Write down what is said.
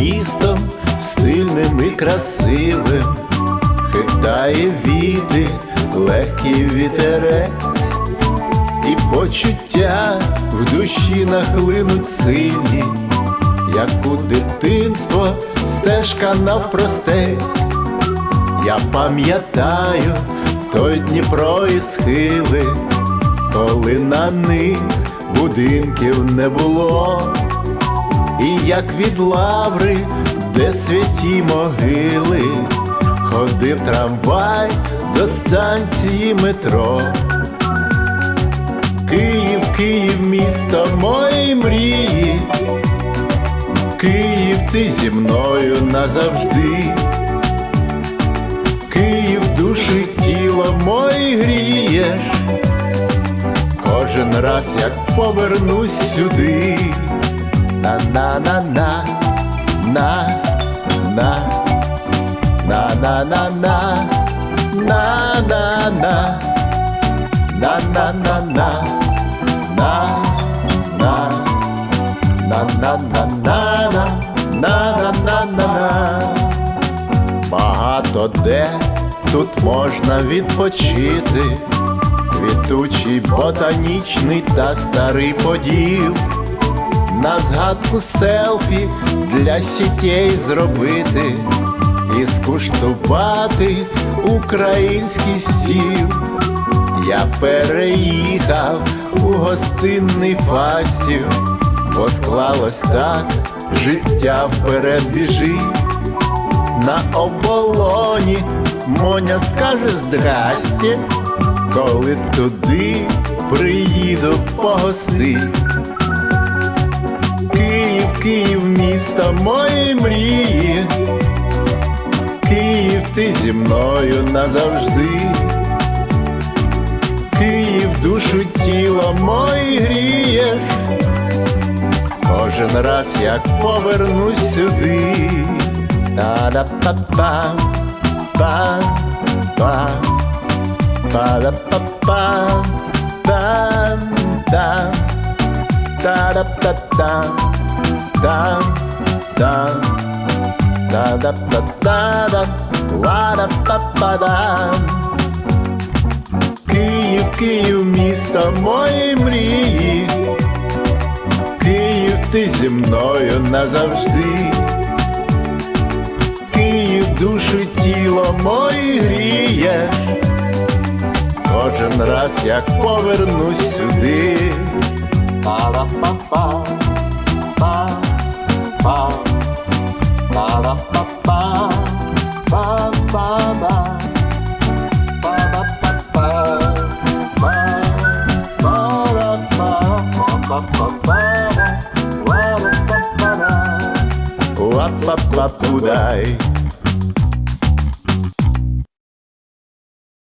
містом стильним і красивим, хитає віти, легкий вітерець, і почуття в душі нахлинуть сині, як у дитинство стежка навпростець. Я пам'ятаю той Дніпро і схили, коли на них будинків не було як від лаври, де святі могили, ходив трамвай до станції метро. Київ, Київ, місто моєї мрії, Київ, ти зі мною назавжди. Київ, душу й тіло мої грієш, кожен раз як повернусь сюди, на-на-на-на, на-на, на-на-на-на, на-на-на, на-на-на-на, на-на, на-на-на-на-на, на-на-на-на-на. Багато де тут можна відпочити, квітучий ботанічний та старий поділ на згадку селфі для сітей зробити і скуштувати український стіл. Я переїхав у гостинний фастів, бо склалось так, життя вперед біжить. На оболоні Моня скаже здрасте, коли туди приїду погости. Київ місто мої мрії, Київ ти зі мною назавжди, Київ душу тіло мої грієш, кожен раз як повернусь сюди, та да па па па па па да па па та та та да та та да, да, да, да, да, да, да, ла да па па да Київ, Київ, місто мої мрії, Київ, ти зі мною назавжди, Київ, душу тіло мої гріє, кожен раз як повернусь сюди. Па-ра-па-па Wapapapudai.